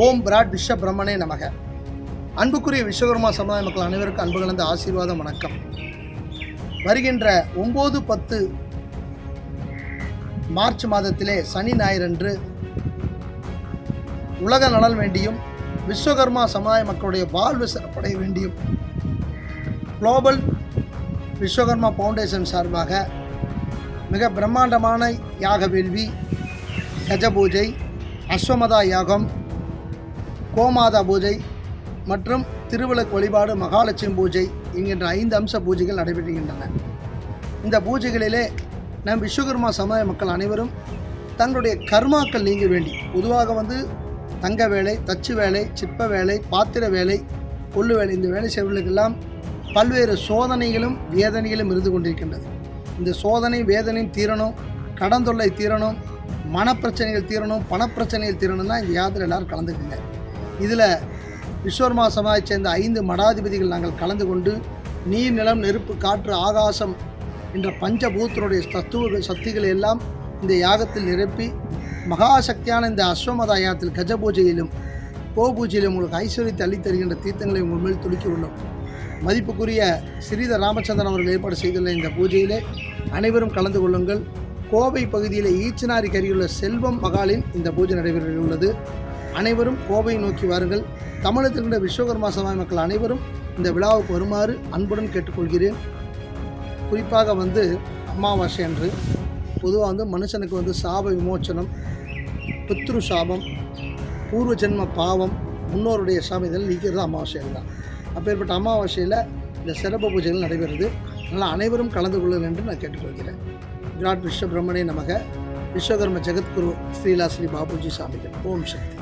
ஓம் Brad விஸ்வ பிரம்மனே நமக. அன்புக்குரிய விஸ்வகர்மா சமுதாய மக்கள் அனைவருக்கும் அன்பு கலந்த ஆசீர்வாதம் வணக்கம். வருகின்ற ஒம்பது பத்து மார்ச் மாதத்திலே சனி ஞாயிறன்று உலக நலன் வேண்டியும் விஸ்வகர்மா சமுதாய மக்களுடைய வாழ்வு சிறப்படைய வேண்டியும் குளோபல் விஸ்வகர்மா ஃபவுண்டேஷன் சார்பாக மிக பிரம்மாண்டமான யாக வேள்வி கஜ பூஜை அஸ்வமதா யாகம் கோமாதா பூஜை மற்றும் திருவிளக்கு வழிபாடு மகாலட்சுமி பூஜை என்கின்ற ஐந்து அம்ச பூஜைகள் நடைபெறுகின்றன. இந்த பூஜைகளிலே நம் விஸ்வகர்மா சமுதாய மக்கள் அனைவரும் தங்களுடைய கர்மாக்கள் நீங்க வேண்டி பொதுவாக வந்து தங்க வேலை தச்சு வேலை சிற்ப வேலை பாத்திர வேலை கொள்ளு வேலை இந்த வேலை செய்வர்களுக்கெல்லாம் பல்வேறு சோதனைகளும் வேதனைகளும் இருந்து கொண்டிருக்கின்றது. இந்த சோதனை வேதனையும் தீரணும் கடன் தொல்லை தீரணும் மனப்பிரச்சனைகள் தீரணும் பணப்பிரச்சனைகள் தீரணும்னா இந்த யாத்திரை எல்லாரும் கலந்துக்குங்க. இதில் விஸ்வர்மா சமாஜை சேர்ந்த ஐந்து மடாதிபதிகள் நாங்கள் கலந்து கொண்டு நீர் நிலம் நெருப்பு காற்று ஆகாசம் என்ற பஞ்சபூத்தனுடைய தத்துவ சக்திகளை எல்லாம் இந்த யாகத்தில் நிரப்பி மகாசக்தியான இந்த அஸ்வமதா யாகத்தில் கஜ பூஜையிலும் கோ பூஜையிலும் உங்களுக்கு ஐஸ்வர்யத்தை அள்ளித் தருகின்ற தீர்த்தங்களை உங்கள் மேல் துளிக்க உள்ளோம். மதிப்புக்குரிய ஸ்ரீதர் ராமச்சந்திரன் அவர்கள் ஏற்பாடு செய்துள்ள இந்த பூஜையிலே அனைவரும் கலந்து கொள்ளுங்கள். கோவை பகுதியில் ஈச்சனாரி கருகியுள்ள செல்வம் மகாலில் இந்த பூஜை நடைபெறவுள்ளது. அனைவரும் கோவை நோக்கி வாருங்கள். தமிழகத்தில் இருக்கின்ற விஸ்வகர்மா சமாஜ மக்கள் அனைவரும் இந்த விழாவுக்கு வருமாறு அன்புடன் கேட்டுக்கொள்கிறேன். குறிப்பாக வந்து அமாவாசை அன்று பொதுவாக வந்து மனுஷனுக்கு வந்து சாப விமோச்சனம் பித்ரு சாபம் பூர்வ ஜென்ம பாவம் முன்னோருடைய சாபம் இதெல்லாம் நீக்கிறது அமாவாசை தான். அப்பேற்பட்ட அமாவாசையில் இந்த சிறப்பு பூஜைகள் நடைபெறுது. அதனால் அனைவரும் கலந்து கொள்ளுங்கள் என்று நான் கேட்டுக்கொள்கிறேன். விராட் விஸ்வ பிரம்மணே நமக. விஸ்வகர்ம ஜெகத்குரு ஸ்ரீலா ஸ்ரீ பாபுஜி சாமிகள். ஓம் சக்தி.